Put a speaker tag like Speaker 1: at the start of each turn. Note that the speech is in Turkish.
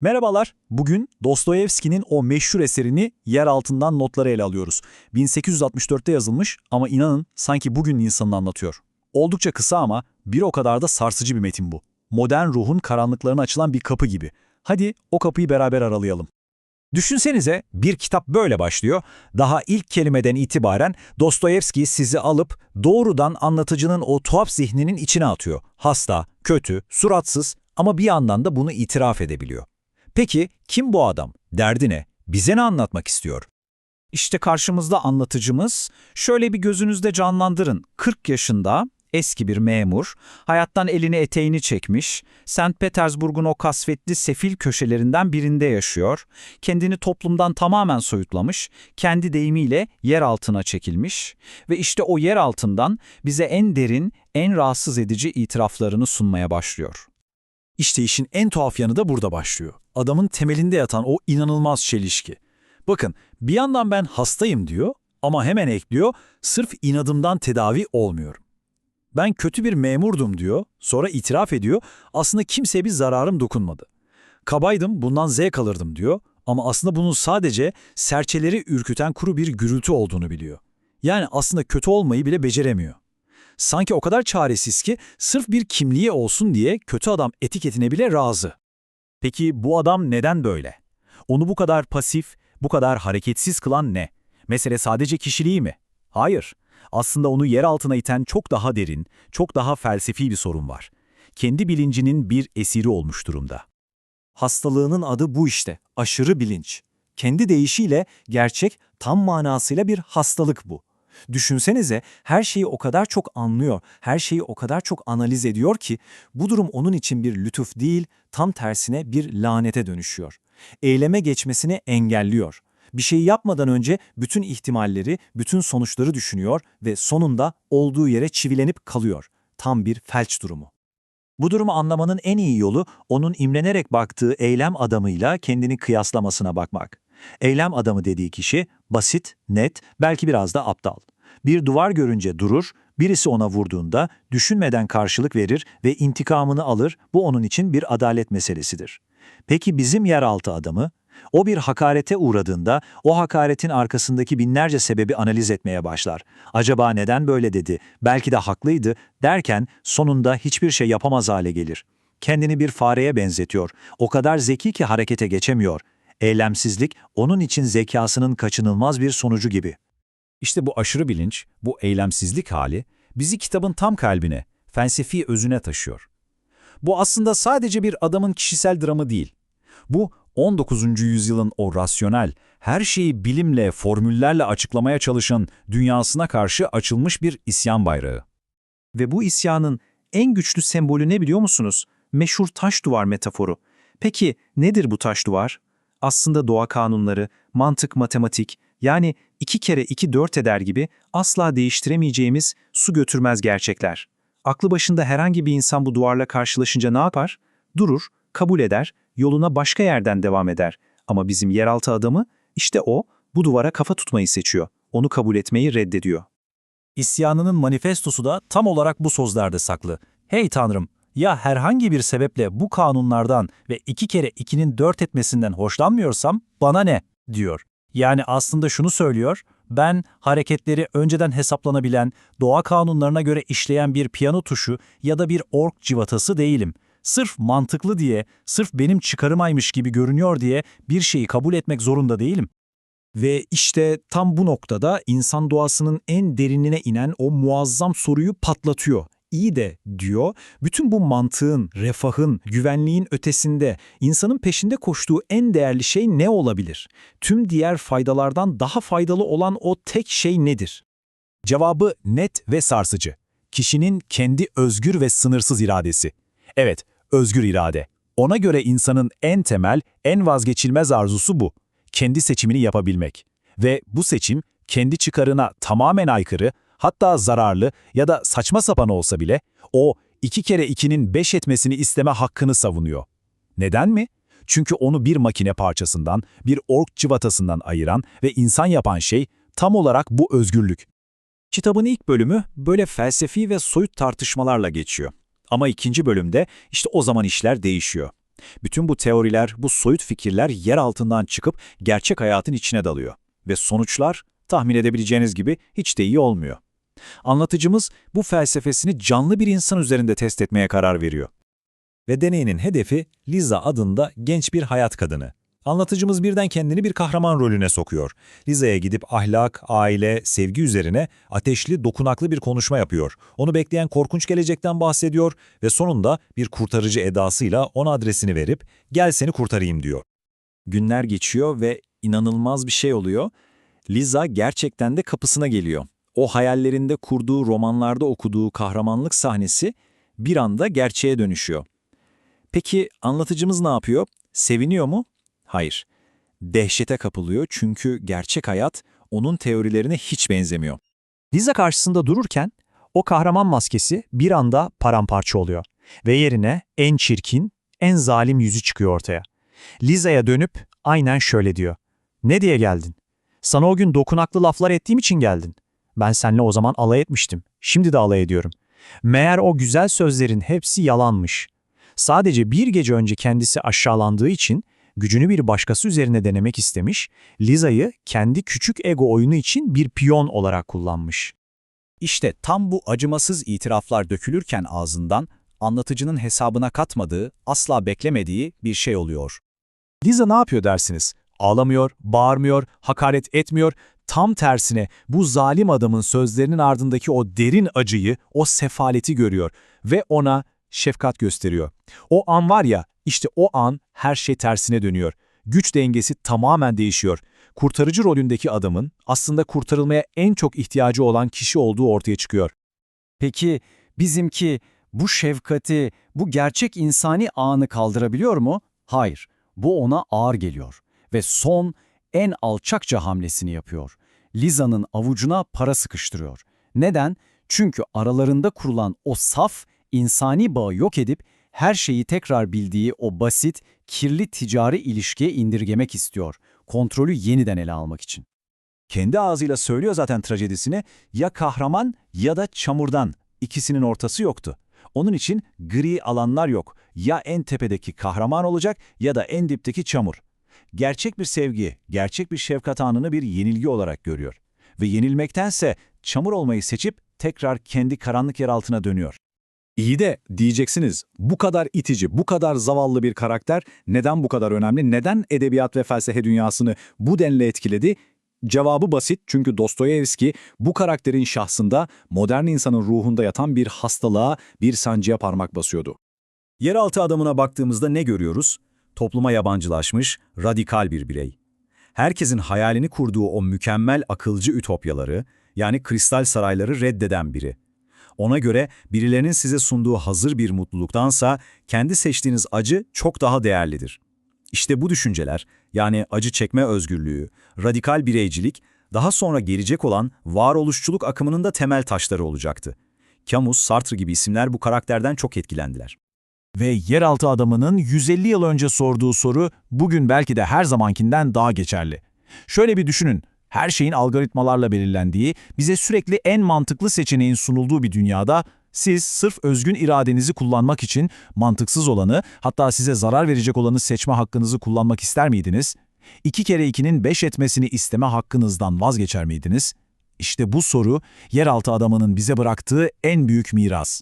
Speaker 1: Merhabalar, bugün Dostoyevski'nin o meşhur eserini yer altından notları ele alıyoruz. 1864'te yazılmış ama inanın sanki bugün insanını anlatıyor. Oldukça kısa ama bir o kadar da sarsıcı bir metin bu. Modern ruhun karanlıklarına açılan bir kapı gibi. Hadi o kapıyı beraber aralayalım.
Speaker 2: Düşünsenize bir kitap böyle başlıyor. Daha ilk kelimeden itibaren Dostoyevski sizi alıp doğrudan anlatıcının o tuhaf zihninin içine atıyor. Hasta, kötü, suratsız ama bir yandan da bunu itiraf edebiliyor. Peki kim bu adam? Derdi ne? Bize ne anlatmak istiyor? İşte karşımızda anlatıcımız. Şöyle bir gözünüzde canlandırın. 40 yaşında, eski bir memur, hayattan elini eteğini çekmiş, St. Petersburg'un o kasvetli sefil köşelerinden birinde yaşıyor, kendini toplumdan tamamen soyutlamış, kendi deyimiyle yer altına çekilmiş ve işte o yer altından bize en derin, en rahatsız edici itiraflarını sunmaya başlıyor.
Speaker 1: İşte işin en tuhaf yanı da burada başlıyor. Adamın temelinde yatan o inanılmaz çelişki. Bakın, bir yandan ben hastayım diyor ama hemen ekliyor, sırf inadımdan tedavi olmuyorum. Ben kötü bir memurdum diyor, sonra itiraf ediyor, aslında kimseye bir zararım dokunmadı. Kabaydım, bundan zevk alırdım diyor ama aslında bunun sadece serçeleri ürküten kuru bir gürültü olduğunu biliyor. Yani aslında kötü olmayı bile beceremiyor. Sanki o kadar çaresiz ki sırf bir kimliği olsun diye kötü adam etiketine bile razı. Peki bu adam neden böyle? Onu bu kadar pasif, bu kadar hareketsiz kılan ne? Mesele sadece kişiliği mi? Hayır. Aslında onu yer altına iten çok daha derin, çok daha felsefi bir sorun var. Kendi bilincinin bir esiri olmuş durumda.
Speaker 3: Hastalığının adı bu işte, aşırı bilinç. Kendi deyişiyle gerçek tam manasıyla bir hastalık bu. Düşünsenize her şeyi o kadar çok anlıyor, her şeyi o kadar çok analiz ediyor ki bu durum onun için bir lütuf değil, tam tersine bir lanete dönüşüyor. Eyleme geçmesini engelliyor. Bir şey yapmadan önce bütün ihtimalleri, bütün sonuçları düşünüyor ve sonunda olduğu yere çivilenip kalıyor. Tam bir felç durumu.
Speaker 2: Bu durumu anlamanın en iyi yolu onun imrenerek baktığı eylem adamıyla kendini kıyaslamasına bakmak. Eylem adamı dediği kişi basit, net, belki biraz da aptal. Bir duvar görünce durur, birisi ona vurduğunda düşünmeden karşılık verir ve intikamını alır, bu onun için bir adalet meselesidir. Peki bizim yeraltı adamı? O bir hakarete uğradığında o hakaretin arkasındaki binlerce sebebi analiz etmeye başlar. Acaba neden böyle dedi, belki de haklıydı derken sonunda hiçbir şey yapamaz hale gelir. Kendini bir fareye benzetiyor, o kadar zeki ki harekete geçemiyor. Eylemsizlik onun için zekasının kaçınılmaz bir sonucu gibi. İşte bu aşırı bilinç, bu eylemsizlik hali bizi kitabın tam kalbine, felsefi özüne taşıyor. Bu aslında sadece bir adamın kişisel dramı değil. Bu 19. yüzyılın o rasyonel, her şeyi bilimle, formüllerle açıklamaya çalışan dünyasına karşı açılmış bir isyan bayrağı.
Speaker 3: Ve bu isyanın en güçlü sembolü ne biliyor musunuz? Meşhur taş duvar metaforu. Peki nedir bu taş duvar? Aslında doğa kanunları, mantık, matematik, yani iki kere iki dört eder gibi asla değiştiremeyeceğimiz su götürmez gerçekler. Aklı başında herhangi bir insan bu duvarla karşılaşınca ne yapar? Durur, kabul eder, yoluna başka yerden devam eder. Ama bizim yeraltı adamı, işte o, bu duvara kafa tutmayı seçiyor. Onu kabul etmeyi reddediyor.
Speaker 1: İsyanının manifestosu da tam olarak bu sözlerde saklı. Hey Tanrım, ya herhangi bir sebeple bu kanunlardan ve iki kere ikinin dört etmesinden hoşlanmıyorsam bana ne, diyor. Yani aslında şunu söylüyor, ben hareketleri önceden hesaplanabilen, doğa kanunlarına göre işleyen bir piyano tuşu ya da bir ork civatası değilim. Sırf mantıklı diye, sırf benim çıkarımaymış gibi görünüyor diye bir şeyi kabul etmek zorunda değilim. Ve işte tam bu noktada insan doğasının en derinine inen o muazzam soruyu patlatıyor. İyi de diyor, bütün bu mantığın, refahın, güvenliğin ötesinde insanın peşinde koştuğu en değerli şey ne olabilir? Tüm diğer faydalardan daha faydalı olan o tek şey nedir? Cevabı net ve sarsıcı. Kişinin kendi özgür ve sınırsız iradesi. Evet, özgür irade. Ona göre insanın en temel, en vazgeçilmez arzusu bu. Kendi seçimini yapabilmek. Ve bu seçim kendi çıkarına tamamen aykırı, hatta zararlı ya da saçma sapan olsa bile o iki kere ikinin beş etmesini isteme hakkını savunuyor. Neden mi? Çünkü onu bir makine parçasından, bir ork cıvatasından ayıran ve insan yapan şey tam olarak bu özgürlük. Kitabın ilk bölümü böyle felsefi ve soyut tartışmalarla geçiyor. Ama ikinci bölümde işte o zaman işler değişiyor.
Speaker 2: Bütün bu teoriler, bu soyut fikirler yer altından çıkıp gerçek hayatın içine dalıyor. Ve sonuçlar tahmin edebileceğiniz gibi hiç de iyi olmuyor. Anlatıcımız bu felsefesini canlı bir insan üzerinde test etmeye karar veriyor. Ve deneyinin hedefi Liza adında genç bir hayat kadını. Anlatıcımız birden kendini bir kahraman rolüne sokuyor. Liza'ya gidip ahlak, aile, sevgi üzerine ateşli, dokunaklı bir konuşma yapıyor. Onu bekleyen korkunç gelecekten bahsediyor ve sonunda bir kurtarıcı edasıyla ona adresini verip gel seni kurtarayım diyor. Günler geçiyor ve inanılmaz bir şey oluyor. Liza gerçekten de kapısına geliyor. O hayallerinde kurduğu romanlarda okuduğu kahramanlık sahnesi bir anda gerçeğe dönüşüyor. Peki anlatıcımız ne yapıyor? Seviniyor mu? Hayır. Dehşete kapılıyor çünkü gerçek hayat onun teorilerine hiç benzemiyor.
Speaker 4: Liza karşısında dururken o kahraman maskesi bir anda paramparça oluyor ve yerine en çirkin, en zalim yüzü çıkıyor ortaya. Liza'ya dönüp aynen şöyle diyor. Ne diye geldin? Sana o gün dokunaklı laflar ettiğim için geldin. Ben seninle o zaman alay etmiştim. Şimdi de alay ediyorum. Meğer o güzel sözlerin hepsi yalanmış. Sadece bir gece önce kendisi aşağılandığı için gücünü bir başkası üzerine denemek istemiş, Liza'yı kendi küçük ego oyunu için bir piyon olarak kullanmış.
Speaker 2: İşte tam bu acımasız itiraflar dökülürken ağzından anlatıcının hesabına katmadığı, asla beklemediği bir şey oluyor.
Speaker 3: Liza ne yapıyor dersiniz? Ağlamıyor, bağırmıyor, hakaret etmiyor. Tam tersine bu zalim adamın sözlerinin ardındaki o derin acıyı, o sefaleti görüyor ve ona şefkat gösteriyor. O an var ya, işte o an her şey tersine dönüyor. Güç dengesi tamamen değişiyor. Kurtarıcı rolündeki adamın aslında kurtarılmaya en çok ihtiyacı olan kişi olduğu ortaya çıkıyor.
Speaker 5: Peki bizimki bu şefkati, bu gerçek insani anı kaldırabiliyor mu? Hayır. Bu ona ağır geliyor ve son en alçakça hamlesini yapıyor. Liza'nın avucuna para sıkıştırıyor. Neden? Çünkü aralarında kurulan o saf, insani bağı yok edip her şeyi tekrar bildiği o basit, kirli ticari ilişkiye indirgemek istiyor. Kontrolü yeniden ele almak için.
Speaker 2: Kendi ağzıyla söylüyor zaten trajedisini, ya kahraman ya da çamurdan, ikisinin ortası yoktu. Onun için gri alanlar yok. Ya en tepedeki kahraman olacak ya da en dipteki çamur. Gerçek bir sevgi, gerçek bir şefkat anını bir yenilgi olarak görüyor. Ve yenilmektense çamur olmayı seçip tekrar kendi karanlık yer altına dönüyor.
Speaker 6: İyi de diyeceksiniz bu kadar itici, bu kadar zavallı bir karakter neden bu kadar önemli, neden edebiyat ve felsefe dünyasını bu denli etkiledi? Cevabı basit çünkü Dostoyevski bu karakterin şahsında modern insanın ruhunda yatan bir hastalığa, bir sancıya parmak basıyordu.
Speaker 2: Yeraltı adamına baktığımızda ne görüyoruz? Topluma yabancılaşmış, radikal bir birey. Herkesin hayalini kurduğu o mükemmel akılcı ütopyaları, yani kristal sarayları reddeden biri. Ona göre birilerinin size sunduğu hazır bir mutluluktansa kendi seçtiğiniz acı çok daha değerlidir. İşte bu düşünceler, yani acı çekme özgürlüğü, radikal bireycilik, daha sonra gelecek olan varoluşçuluk akımının da temel taşları olacaktı. Camus, Sartre gibi isimler bu karakterden çok etkilendiler.
Speaker 7: Ve yeraltı adamının 150 yıl önce sorduğu soru bugün belki de her zamankinden daha geçerli. Şöyle bir düşünün, her şeyin algoritmalarla belirlendiği, bize sürekli en mantıklı seçeneğin sunulduğu bir dünyada siz sırf özgün iradenizi kullanmak için mantıksız olanı, hatta size zarar verecek olanı seçme hakkınızı kullanmak ister miydiniz? İki kere ikinin beş etmesini isteme hakkınızdan vazgeçer miydiniz? İşte bu soru, yeraltı adamının bize bıraktığı en büyük miras.